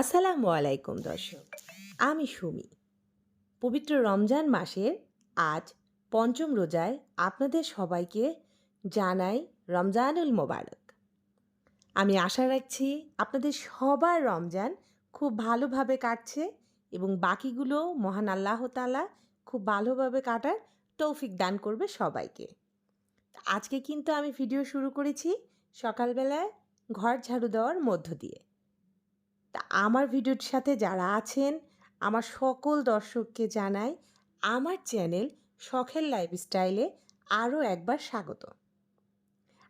আসসালামু আলাইকুম, দর্শক। আমি সুমি। পবিত্র রমজান মাসের আজ পঞ্চম রোজায় আপনাদের সবাইকে জানাই রমজানুল মোবারক। আমি আশা রাখছি আপনাদের সবার রমজান খুব ভালোভাবে কাটছে এবং বাকিগুলো মহান আল্লাহ তালা খুব ভালোভাবে কাটার তৌফিক দান করবে সবাইকে। আজকে কিন্তু আমি ভিডিও শুরু করেছি সকালবেলায় ঘর ঝাড়ু দেওয়ার মধ্য দিয়ে। তা আমার ভিডিওর সাথে যারা আছেন, আমার সকল দর্শককে জানাই আমার চ্যানেল শখের লাইফস্টাইলে আরও একবার স্বাগত।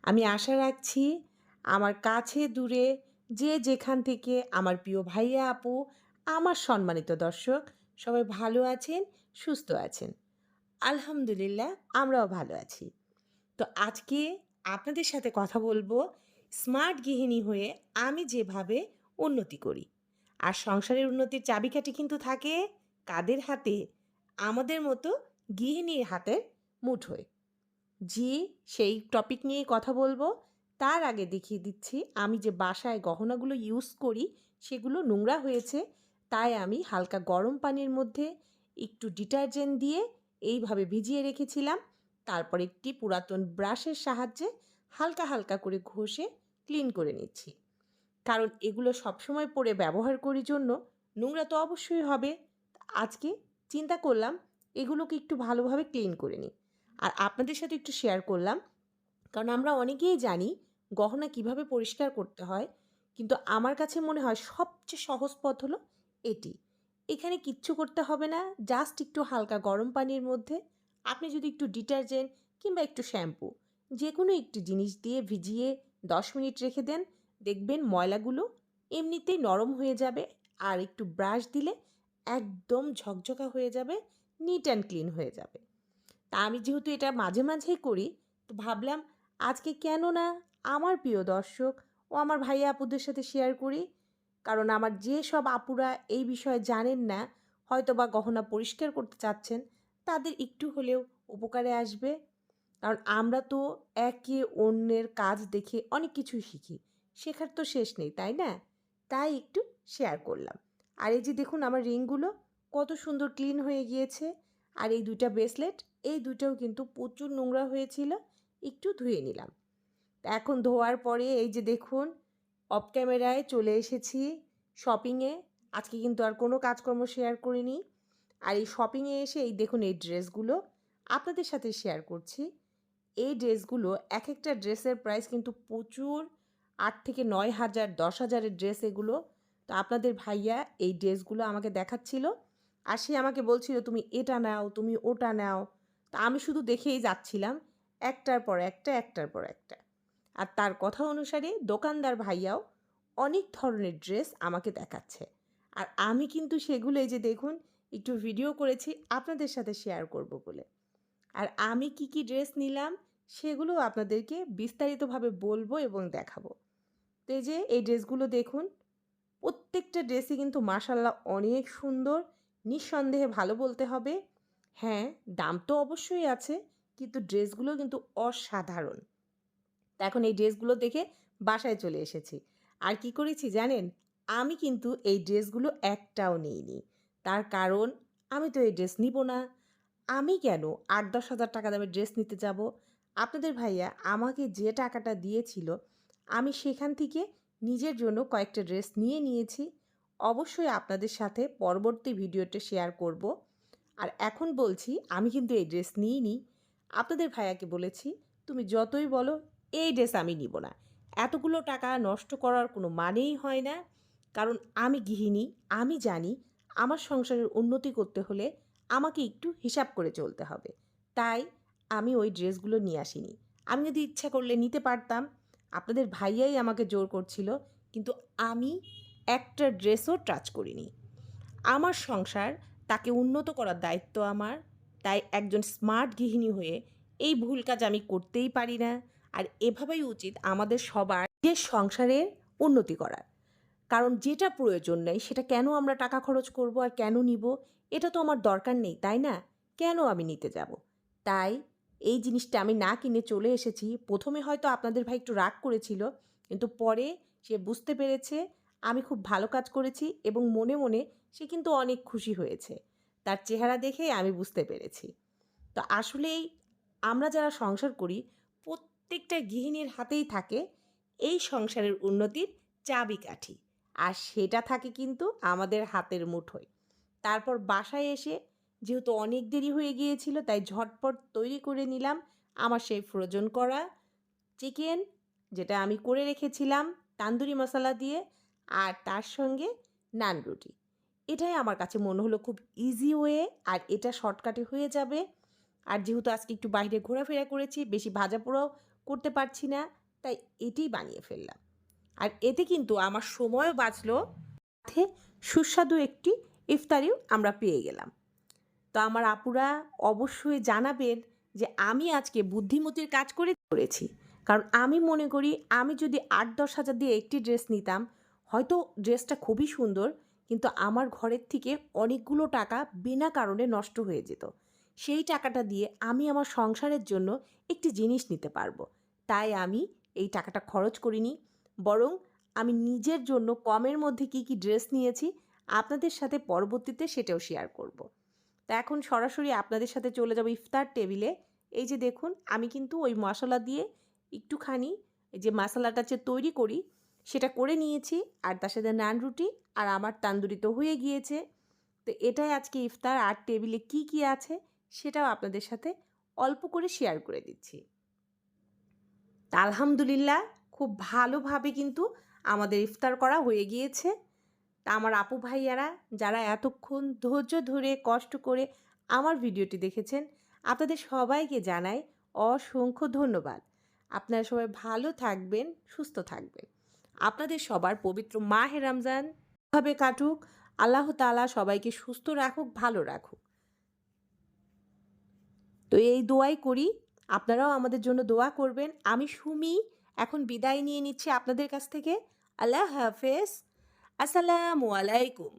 আমি আশা রাখছি আমার কাছে দূরে যে যেখান থেকে আমার প্রিয় ভাইয়া আপু, আমার সম্মানিত দর্শক সবাই ভালো আছেন, সুস্থ আছেন। আলহামদুলিল্লাহ আমরাও ভালো আছি। তো আজকে আপনাদের সাথে কথা বলব স্মার্ট গৃহিণী হয়ে আমি যেভাবে উন্নতি করি। আর সংসারের উন্নতির চাবিকাঠি কিন্তু থাকে কাদের হাতে? আমাদের মতো গৃহিণীর হাতের মুঠোয়। জি, সেই টপিক নিয়ে কথা বলব। তার আগে দেখিয়ে দিচ্ছি, আমি যে বাসায় গহনাগুলো ইউজ করি, সেগুলো নোংরা হয়েছে। তাই আমি হালকা গরম পানির মধ্যে একটু ডিটারজেন্ট দিয়ে এইভাবে ভিজিয়ে রেখেছিলাম। তারপর একটি পুরাতন ব্রাশের সাহায্যে হালকা হালকা করে ঘষে ক্লিন করে নিচ্ছি। কারণ এগুলো সবসময় পরে ব্যবহার করি জন্য নোংরা তো অবশ্যই হবে। আজকে চিন্তা করলাম এগুলোকে একটু ভালোভাবে ক্লিন করে নিই। আর আপনাদের সাথে একটু শেয়ার করলাম, কারণ আমরা অনেকেই জানি গহনা কীভাবে পরিষ্কার করতে হয়, কিন্তু আমার কাছে মনে হয় সবচেয়ে সহজ পথ হলো এটি। এখানে কিচ্ছু করতে হবে না জাস্ট একটু হালকা গরম পানির মধ্যে আপনি যদি একটু ডিটারজেন্ট কিংবা একটু শ্যাম্পু যে কোনো একটি জিনিস দিয়ে ভিজিয়ে দশ মিনিট রেখে দেন দেখবেন ময়লাগুলো এমনিতেই নরম হয়ে যাবে আর একটু ব্রাশ দিলে একদম ঝকঝকা হয়ে যাবে নিট অ্যান্ড ক্লিন হয়ে যাবে। তা আমি যেহেতু এটা মাঝে মাঝেই করি, তো ভাবলাম আজকে কেন না আমার প্রিয় দর্শক ও আমার ভাই আপুদের সাথে শেয়ার করি। কারণ আমার যে সব আপুরা এই বিষয়ে জানেন না হয়তো বা গহনা পরিষ্কার করতে চাচ্ছেন, তাদের একটু হলেও উপকারে আসবে। কারণ আমরা তো একে অন্যের কাজ দেখে অনেক কিছুই শিখি। শেখার তো শেষ নেই, তাই না? তাই একটু শেয়ার করলাম। আর এই যে দেখুন আমার রিংগুলো কত সুন্দর ক্লিন হয়ে গিয়েছে। আর এই দুইটা ব্রেসলেট এই দুইটাও কিন্তু প্রচুর নোংরা হয়েছিল, একটু ধুয়ে নিলাম। এখন ধোয়ার পরে এই যে দেখুন অফ ক্যামেরায় চলে এসেছি শপিংয়ে আজকে কিন্তু আর কোনো কাজকর্ম শেয়ার করিনি। আর এই শপিংয়ে এসে এই দেখুন এই ড্রেসগুলো আপনাদের সাথে শেয়ার করছি। এই ড্রেসগুলো এক একটা ড্রেসের প্রাইস কিন্তু প্রচুর আট থেকে নয় হাজার, দশ হাজারের ড্রেস এগুলো। তো আপনাদের ভাইয়া এই ড্রেসগুলো আমাকে দেখাচ্ছিল আর সে আমাকে বলছিল, তুমি এটা নাও, তুমি ওটা নাও। তা আমি শুধু দেখেই যাচ্ছিলাম, একটার পর একটা, একটার পর একটা। আর তার কথা অনুসারে দোকানদার ভাইয়াও অনেক ধরনের ড্রেস আমাকে দেখাচ্ছে। আর আমি কিন্তু সেগুলো এই যে দেখুন, একটু ভিডিও করেছি, আপনাদের সাথে শেয়ার করব বলে। আর আমি কি কি ড্রেস নিলাম, সেগুলো আপনাদেরকে বিস্তারিতভাবে বলব এবং দেখাবো। তো এই যে এই ড্রেসগুলো দেখুন। প্রত্যেকটা ড্রেসই কিন্তু মাসাল্লাহ অনেক সুন্দর, নিঃসন্দেহে ভালো বলতে হবে। হ্যাঁ দাম তো অবশ্যই আছে, কিন্তু ড্রেসগুলো কিন্তু অসাধারণ। এখন এই ড্রেসগুলো দেখে বাসায় চলে এসেছি। আর কি করেছি জানেন? আমি কিন্তু এই ড্রেসগুলো একটাও নিইনি। তার কারণ, আমি তো এই ড্রেস নিব না। আমি কেন আট দশ হাজার টাকা দামের ড্রেস নিতে যাব? আপনাদের ভাইয়া আমাকে যে টাকাটা দিয়েছিল আমি সেখান থেকে নিজের জন্য কয়েকটা ড্রেস নিয়ে নিয়েছি। অবশ্যই আপনাদের সাথে পরবর্তী ভিডিওটা শেয়ার করব। আর এখন বলছি, আমি কিন্তু এই ড্রেস নিইনি। আপনাদের ভাইয়াকে বলেছি, তুমি যতই বলো, এই ড্রেস আমি নিব না। এতগুলো টাকা নষ্ট করার কোনো মানেই হয় না। কারণ আমি গৃহিণী, আমি জানি আমার সংসারের উন্নতি করতে হলে আমাকে একটু হিসাব করে চলতে হবে। তাই আমি ওই ড্রেসগুলো নিয়ে আসিনি। আমি যদি ইচ্ছা করলে নিতে পারতাম আপনাদের ভাইয়াই আমাকে জোর করছিল, কিন্তু আমি একটা ড্রেসও টাচ করিনি। আমার সংসার তাকে উন্নত করার দায়িত্ব আমার, তাই একজন স্মার্ট গৃহিণী হয়ে এই ভুল কাজ আমি করতেই পারি না। আর এভাবেই উচিত আমাদের সবার যে সংসারের উন্নতি করার। কারণ যেটা প্রয়োজন নেই, সেটা কেন আমরা টাকা খরচ করব আর কেন নিব, এটা তো আমার দরকার নেই, তাই না? কেন আমি নিতে যাব? তাই এই জিনিসটা আমি না কিনে চলে এসেছি। প্রথমে হয়তো আপনাদের ভাই একটু রাগ করেছিল, কিন্তু পরে সে বুঝতে পেরেছে আমি খুব ভালো কাজ করেছি এবং মনে মনে সে কিন্তু অনেক খুশি হয়েছে। তার চেহারা দেখেই আমি বুঝতে পেরেছি। তো আসলেই আমরা যারা সংসার করি, প্রত্যেকটা গৃহিণীর হাতেই থাকে এই সংসারের উন্নতির চাবিকাঠি। আর সেটা থাকে কিন্তু আমাদের হাতের মুঠোয়। তারপর বাসায় এসে যেহেতু অনেক দেরি হয়ে গিয়েছিল, তাই ঝটপট তৈরি করে নিলাম। আমার সেই ফ্রোজন করা চিকেন, যেটা আমি করে রেখেছিলাম তান্দুরি মশলা দিয়ে আর তার সঙ্গে নান রুটি। এটাই আমার কাছে মনে হলো খুব ইজি ওয়ে আর এটা শর্টকাটে হয়ে যাবে। আর যেহেতু আজকে একটু বাইরে ঘোরাফেরা করেছি, বেশি ভাজা পোড়াও করতে পারছি না, তাই এটাই বানিয়ে ফেললাম। আর এতে কিন্তু আমার সময়ও বাঁচলো। সাথে সুস্বাদু একটি ইফতারিও আমরা পেয়ে গেলাম। তো আমার আপুরা অবশ্যই জানাবেন যে আমি আজকে বুদ্ধিমতির কাজ করে করেছি। কারণ আমি মনে করি, আমি যদি আট, দশ হাজার দিয়ে একটি ড্রেস নিতাম, হয়তো ড্রেসটা খুবই সুন্দর, কিন্তু আমার ঘরের থেকে অনেকগুলো টাকা বিনা কারণে নষ্ট হয়ে যেত। সেই টাকাটা দিয়ে আমি আমার সংসারের জন্য একটি জিনিস নিতে পারব। তাই আমি এই টাকাটা খরচ করিনি। বরং আমি নিজের জন্য কমের মধ্যে কি কি ড্রেস নিয়েছি, আপনাদের সাথে পরবর্তীতে সেটাও শেয়ার করব। তা এখন সরাসরি আপনাদের সাথে চলে যাব ইফতার টেবিলে। এই যে দেখুন, আমি কিন্তু ওই মশলা দিয়ে একটুখানি যে মশলাটা যে তৈরি করি, সেটা করে নিয়েছি, আর তার সাথে নান রুটি আর আমার তান্দুরি তো হয়ে গিয়েছে। তো এটাই আজকে ইফতার, আর টেবিলে কি কি আছে সেটাও আপনাদের সাথে অল্প করে শেয়ার করে দিচ্ছি। আলহামদুলিল্লাহ, খুব ভালোভাবে কিন্তু আমাদের ইফতার করা হয়ে গিয়েছে। তা আমার আপু ভাইয়ারা যারা এতক্ষণ ধৈর্য ধরে, কষ্ট করে আমার ভিডিওটি দেখেছেন, আপনাদের সবাইকে জানাই অসংখ্য ধন্যবাদ। আপনারা সবাই ভালো থাকবেন, সুস্থ থাকবেন। আপনাদের সবার পবিত্র মাহে রমজান ভাবে কাটুক, আল্লাহ তাআলা সবাইকে সুস্থ রাখুক, ভালো রাখুক। তো এই দোয়াই করি, আপনারাও আমাদের জন্য দোয়া করবেন। আমি সুমি, এখন বিদায় নিয়ে নিচ্ছি আপনাদের কাছ থেকে। আল্লাহ হাফেজ। আসসালামু আলাইকুম।